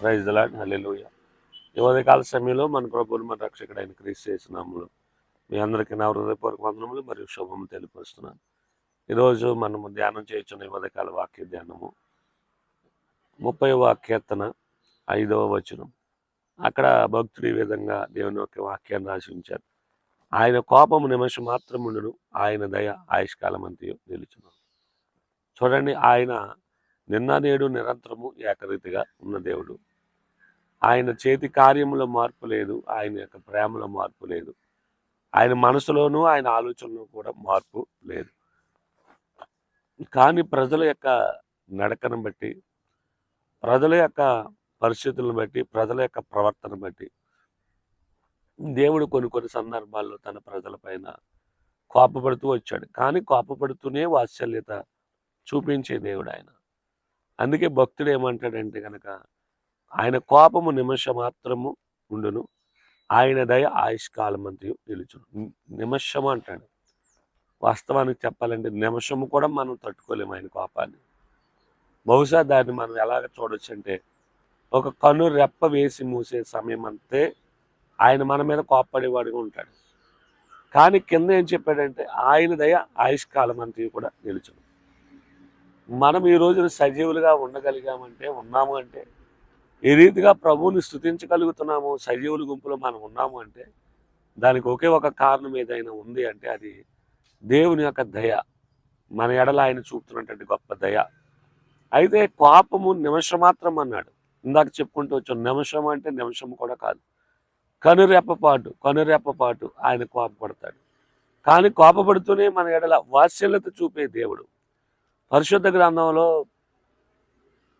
Praise lord hallelujah ఈ ఉదయకాల సమయంలో మన ప్రభువులు మన రక్షకుడైన క్రీస్ చేసినాములు మీ అందరికీ నా హృదయపూర్వక వందనములు మరియు శుభము తెలియపరుస్తున్నాను. ఈరోజు మనము ధ్యానం చేయుచున్న ఈ ఉదయకాల వాక్య ధ్యానము ముప్పై వాక్యతన ఐదవ వచనం. అక్కడ భక్తుడు ఈ విధంగా దేవుని యొక్క వాక్యాన్ని రాసి ఉంచారు ఆయన కోపము నిమిషం మాత్రముండును ఆయన దయ ఆయుష్కాలం అంతయు నిలుచున్నాను చూడండి ఆయన నిన్న నేడు నిరంతరము ఏకరీతిగా ఉన్న దేవుడు. ఆయన చేతి కార్యములో మార్పు లేదు ఆయన యొక్క ప్రేమలో మార్పు లేదు. ఆయన మనసులోనూ ఆయన ఆలోచనలో కూడా మార్పు లేదు. కానీ ప్రజల యొక్క నడకను బట్టి ప్రజల యొక్క పరిస్థితులను బట్టి ప్రజల యొక్క ప్రవర్తన బట్టి దేవుడు కొన్ని కొన్ని సందర్భాల్లో తన ప్రజల పైన కోపపడుతూ వచ్చాడు. కానీ కోపపడుతూనే వాత్సల్యత చూపించే దేవుడు ఆయన. అందుకే భక్తుడు ఏమంటాడంటే కనుక ఆయన కోపము నిమిష మాత్రము ఉండును. ఆయన దయ ఆయుష్కాలం అంతయు నిలుచును. నిమిషము అంటాడు. వాస్తవానికి చెప్పాలంటే నిమిషము కూడా మనం తట్టుకోలేము ఆయన కోపాన్ని. బహుశా దాన్ని మనం ఎలాగ చూడొచ్చు అంటే ఒక కన్ను రెప్ప వేసి మూసే సమయం అంతే ఆయన మన మీద కోప్పడేవాడిగా ఉంటాడు. కానీ కింద ఏం చెప్పాడంటే ఆయన దయ ఆయుష్కాలం అంతయు కూడా నిలుచును. మనం ఈ రోజున సజీవులుగా ఉండగలిగామంటే ఉన్నాము అంటే ఏ రీతిగా ప్రభువుని స్థుతించగలుగుతున్నాము సజీవుల గుంపులో మనం ఉన్నాము అంటే దానికి ఒకే ఒక కారణం ఏదైనా ఉంది అంటే అది దేవుని యొక్క దయ. మన ఎడల ఆయన చూపుతున్నటువంటి గొప్ప దయ. అయితే కోపము నిమిషం మాత్రం అన్నాడు. ఇందాక చెప్పుకుంటూ వచ్చాం నిమిషం అంటే నిమిషం కూడా కాదు. కనురెప్పపాటు కనురెప్పపాటు ఆయన కోపపడతాడు. కానీ కోపపడుతూనే మన ఎడల వాత్సల్యత చూపే దేవుడు. పరిశుద్ధ గ్రంథంలో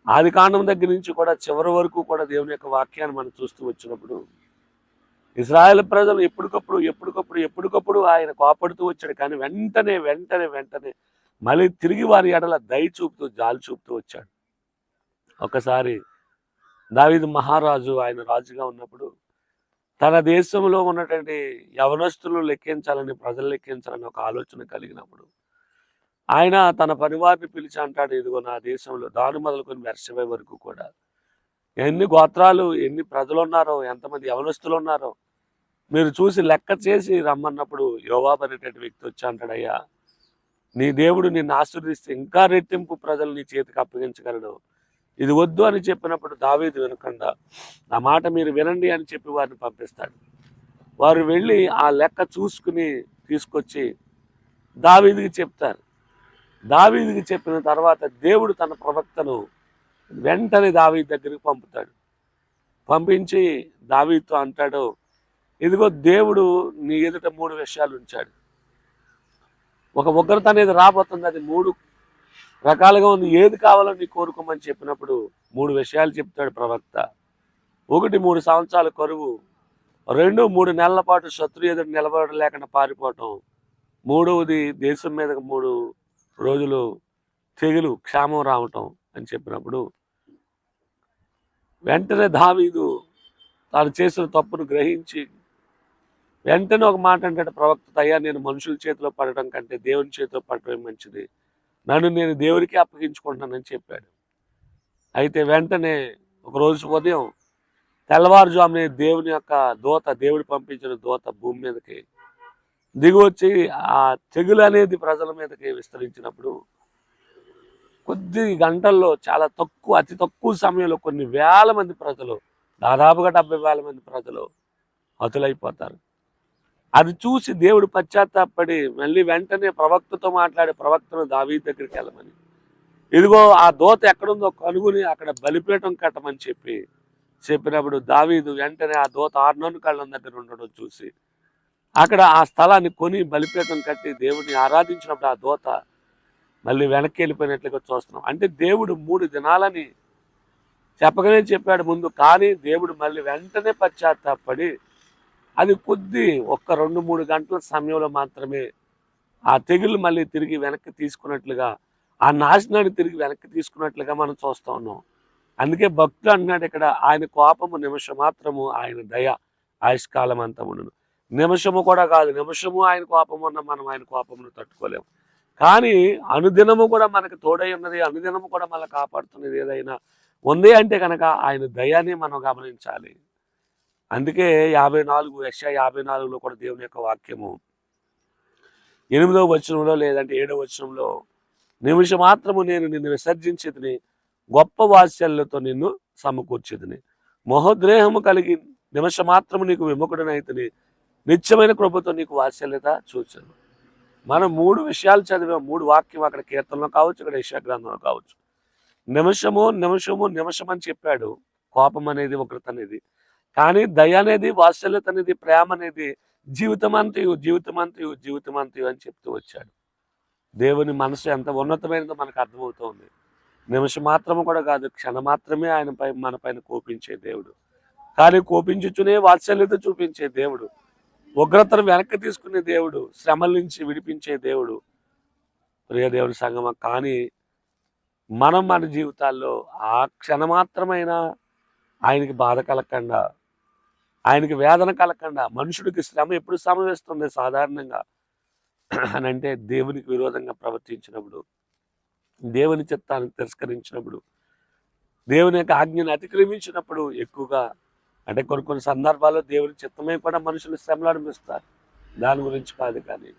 ఆది కాండం దగ్గర నుంచి కూడా చివరి వరకు కూడా దేవుని యొక్క వాక్యాన్ని మనం చూస్తూ వచ్చినప్పుడు ఇజ్రాయెల్ ప్రజలు ఎప్పటికప్పుడు ఎప్పటికప్పుడు ఎప్పటికప్పుడు ఆయన కోపడుతూ వచ్చాడు. కానీ వెంటనే వెంటనే వెంటనే మళ్ళీ తిరిగి వారి ఎడల దయ చూపుతూ జాలి చూపుతూ వచ్చాడు. ఒకసారి దావిద్ మహారాజు ఆయన రాజుగా ఉన్నప్పుడు తన దేశంలో ఉన్నటువంటి యవనస్తులు లెక్కించాలని ప్రజలు లెక్కించాలని ఒక ఆలోచన కలిగినప్పుడు ఆయన తన పరివారిని పిలిచి అంటాడు ఇదిగో నా దేశంలో దాని మొదలుకొని వెర్షవే వరకు కూడా ఎన్ని గోత్రాలు ఎన్ని ప్రజలు ఉన్నారో ఎంతమంది యవనస్తులు ఉన్నారో మీరు చూసి లెక్క చేసి రమ్మన్నప్పుడు యోవాబ్ అనేటువంటి వ్యక్తి వచ్చి అంటాడయ్యా నీ దేవుడు నిన్ను ఆశీర్దిస్తే ఇంకా రెట్టింపు ప్రజలు నీ చేతికి అప్పగించగలడు. ఇది వద్దు అని చెప్పినప్పుడు దావేది వినకుండా నా మాట మీరు వినండి అని చెప్పి వారిని పంపిస్తాడు. వారు వెళ్ళి ఆ లెక్క చూసుకుని తీసుకొచ్చి దావీదికి చెప్తారు. దావీదికి చెప్పిన తర్వాత దేవుడు తన ప్రవక్తను వెంటనే దావీ దగ్గరికి పంపుతాడు. పంపించి దావీతో అంటాడు ఇదిగో దేవుడు నీ ఎదుట మూడు విషయాలు ఉంచాడు. ఒక ఉగ్రత అనేది రాబోతుంది అది మూడు రకాలుగా ఉంది. ఏది కావాలో నీ కోరుకోమని చెప్పినప్పుడు మూడు విషయాలు చెప్తాడు ప్రవక్త. ఒకటి మూడు సంవత్సరాల కరువు రెండు మూడు నెలల పాటు శత్రు ఎదురు నిలబడలేకుండా పారిపోవటం మూడవది దేశం మీద మూడు రోజులు తెగులు క్షామం రావటం అని చెప్పినప్పుడు వెంటనే దావీదు తాను చేసిన తప్పును గ్రహించి వెంటనే ఒక మాట అంటాడు ప్రవక్త అయ్యా నేను మనుషుల చేతిలో పడటం కంటే దేవుని చేతిలో పడటం మంచిది. నన్ను నేను దేవుడికి అప్పగించుకుంటానని చెప్పాడు. అయితే వెంటనే ఒక రోజు ఉదయం తెల్లవారుజామునే దేవుని యొక్క దూత దేవుడు పంపించిన దూత భూమి మీదకి దిగువచ్చి ఆ తెగులు అనేది ప్రజల మీదకి విస్తరించినప్పుడు కొద్ది గంటల్లో చాలా తక్కువ అతి తక్కువ సమయంలో కొన్ని వేల మంది ప్రజలు దాదాపుగా డెబ్బై వేల మంది ప్రజలు హతులైపోతారు. అది చూసి దేవుడు పశ్చాత్తాపడి మళ్ళీ వెంటనే ప్రవక్తతో మాట్లాడి ప్రవక్తను దావీ దగ్గరికి వెళ్ళమని ఇదిగో ఆ దోత ఎక్కడుందో కనుగొని అక్కడ బలిపీఠం కట్టమని చెప్పి చెప్పినప్పుడు దావీదు వెంటనే ఆ దోత ఆరునోని కళ్ళం దగ్గర ఉండడం చూసి అక్కడ ఆ స్థలాన్ని కొని బలిపీఠం కట్టి దేవుడిని ఆరాధించినప్పుడు ఆ దోత మళ్ళీ వెనక్కి వెళ్ళిపోయినట్లుగా చూస్తున్నాం. అంటే దేవుడు మూడు దినాలని చెప్పగానే చెప్పాడు ముందు కానీ దేవుడు మళ్ళీ వెంటనే పశ్చాత్తాపడి అది కొద్ది ఒక్క రెండు మూడు గంటల సమయంలో మాత్రమే ఆ తెగులు మళ్ళీ తిరిగి వెనక్కి తీసుకున్నట్లుగా ఆ నాశనాన్ని తిరిగి వెనక్కి తీసుకున్నట్లుగా మనం చూస్తూ ఉన్నాం. అందుకే భక్తులు అంటున్నాడు ఇక్కడ ఆయన కోపము నిమిషం మాత్రము ఆయన దయ ఆయుష్కాలం అంతా ఉండను. నిమిషము కూడా కాదు. నిమిషము ఆయన కోపం ఉన్న మనం ఆయన కోపమును తట్టుకోలేము. కానీ అనుదినము కూడా మనకు తోడై ఉన్నది అనుదినము కూడా మన కాపాడుతున్నది ఏదైనా ఉంది అంటే కనుక ఆయన దయాన్ని మనం గమనించాలి. అందుకే యాభై నాలుగు యశ యాభై నాలుగులో కూడా దేవుని యొక్క వాక్యము ఎనిమిదవ వచనంలో లేదంటే ఏడవ వచనంలో నిమిషం మాత్రము నేను నిన్ను విసర్జించేదిని గొప్ప వాత్సల్యతో నిన్ను సమకూర్చేదిని మహోద్రేహము కలిగి నిమిషం మాత్రము నీకు విముఖుడనైతిని నిత్యమైన కృపతో నీకు వాత్సల్యత చూచాను. మనం మూడు విషయాలు చదివాం. మూడు వాక్యం అక్కడ కీర్తనలో కావచ్చు ఇక్కడ యశా గ్రంథంలో కావచ్చు. నిమిషము నిమిషము నిమిషం అని చెప్పాడు. కోపం అనేది ఉగ్రత అనేది. కానీ దయ అనేది వాత్సల్యత అనేది ప్రేమ అనేది జీవితమంతయు జీవితమంతయు జీవితమంతయు అని చెప్తూ వచ్చాడు. దేవుని మనసు ఎంత ఉన్నతమైనదో మనకు అర్థమవుతుంది. నిమిషం మాత్రము కూడా కాదు క్షణ మాత్రమే ఆయనపై మన పైన కోపించే దేవుడు. కానీ కోపించుచునే వాత్సల్యత చూపించే దేవుడు. ఉగ్రతను వెనక్కి తీసుకునే దేవుడు శ్రమల నుంచి విడిపించే దేవుడు. ప్రియదేవుని సంగమ కానీ మనం మన జీవితాల్లో ఆ క్షణమాత్రమైన ఆయనకి బాధ కలగకుండా ఆయనకి వేదన కలగకుండా మనుషుడికి శ్రమ ఎప్పుడు సమవిస్తుంది? సాధారణంగా అని అంటే దేవునికి విరోధంగా ప్రవర్తించినప్పుడు దేవుని చిత్తాన్ని తిరస్కరించినప్పుడు దేవుని యొక్క ఆజ్ఞను అతిక్రమించినప్పుడు ఎక్కువగా అంటే కొన్ని కొన్ని సందర్భాల్లో దేవుని చిత్తమే కూడా మనుషులు శ్రమలు అనిపిస్తారు. దాని గురించి కాదు కానీ.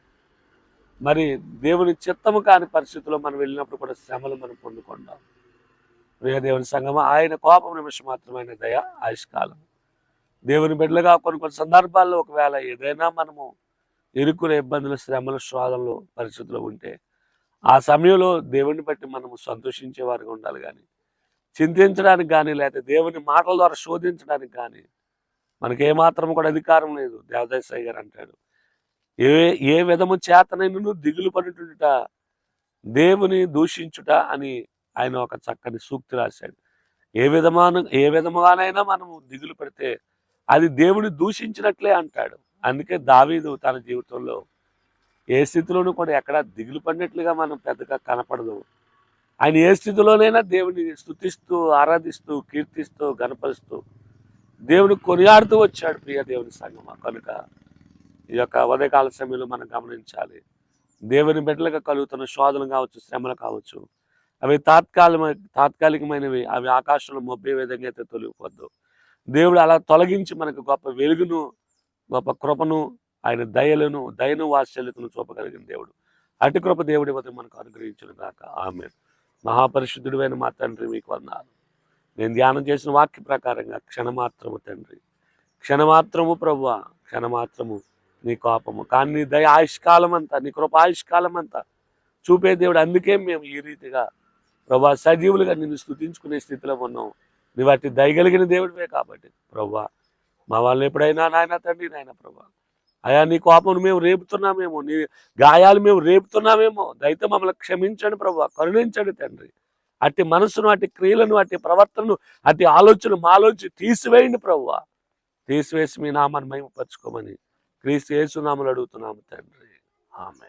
మరి దేవుని చిత్తము కాని పరిస్థితుల్లో మనం వెళ్ళినప్పుడు కూడా శ్రమలు మనం పొందుకుంటాం. ప్రియ దేవుని సంగమ ఆయన కోపం నిమిషం మాత్రమైన దయ ఆయుష్కాలం. దేవుని బిడ్డలుగా కొన్ని కొన్ని సందర్భాల్లో ఒకవేళ ఏదైనా మనము ఇరుకుల ఇబ్బందులు శ్రమలు శోధనలు పరిస్థితులు ఉంటే ఆ సమయంలో దేవుని బట్టి మనము సంతోషించే వారిగా ఉండాలి కానీ. చింతించడానికి కానీ లేకపోతే దేవుని మాటల ద్వారా శోధించడానికి కానీ మనకేమాత్రం కూడా అధికారం లేదు. దేవదాసాయి గారు అంటాడు. ఏ ఏ విధము చేతనైనను దిగులు పడుతుంట దేవుని దూషించుట అని ఆయన ఒక చక్కని సూక్తి రాశాడు. ఏ విధమాన ఏ విధముగానైనా మనము దిగులు పెడితే అది దేవుని దూషించినట్లే అంటాడు. అందుకే దావీదు తన జీవితంలో ఏ స్థితిలోనూ కూడా ఎక్కడ దిగులు పడినట్లుగా మనం పెద్దగా కనపడదు. ఆయన ఏ స్థితిలోనైనా దేవుని స్థుతిస్తూ ఆరాధిస్తూ కీర్తిస్తూ గణపరుస్తూ దేవుని కొనియాడుతూ వచ్చాడు ప్రియ దేవుని సంగమ కనుక ఈ యొక్క ఉదయకాల సమయంలో మనం గమనించాలి. దేవుని బిడ్డలుగా కలుగుతున్న శోధనలు కావచ్చు శ్రమలు కావచ్చు అవి తాత్కాలిక తాత్కాలికమైనవి. అవి ఆకాశంలో మొబ్బే విధంగా అయితే తొలగిపోద్దు. దేవుడు అలా తొలగించి మనకు గొప్ప వెలుగును గొప్ప కృపను ఆయన దయలను దయను వాత్సల్యతను చూపగలిగిన దేవుడు. అటు కృప దేవుడి వద్ద మనకు అనుగ్రహించిన కాక ఆమె మహాపరిశుద్ధుడైన మా తండ్రి మీకు వందాలు నేను ధ్యానం చేసిన వాక్య ప్రకారంగా క్షణమాత్రము తండ్రి. క్షణమాత్రము ప్రభు క్షణమాత్రము నీ కోపము. కానీ నీ దయ ఆయుష్కాలం అంతా నీ కృప ఆయుష్కాలం అంతా చూపే దేవుడు. అందుకే మేము ఈ రీతిగా ప్రభా సజీవులుగా నిన్ను స్థుతించుకునే స్థితిలో ఉన్నాం. నీ వాటి దయగలిగిన దేవుడివే కాబట్టి ప్రభా మా వాళ్ళని ఎప్పుడైనా నాయన తండ్రి నాయన ప్రభా అయా నీ కోపం మేము రేపుతున్నామేమో నీ గాయాలు మేము రేపుతున్నామేమో దయతో మమ్మల్ని క్షమించండి ప్రభు కరుణించండి తండ్రి. అట్టి మనసును అట్టి క్రియలను అట్టి ప్రవర్తనను అట్టి ఆలోచనలు మాలోచి తీసివేయండి ప్రభు. తీసివేసి మీ నామాన్ని మేము మహిమపరచుకోమని క్రీస్తు యేసునామలు అడుగుతున్నాము తండ్రి. ఆమె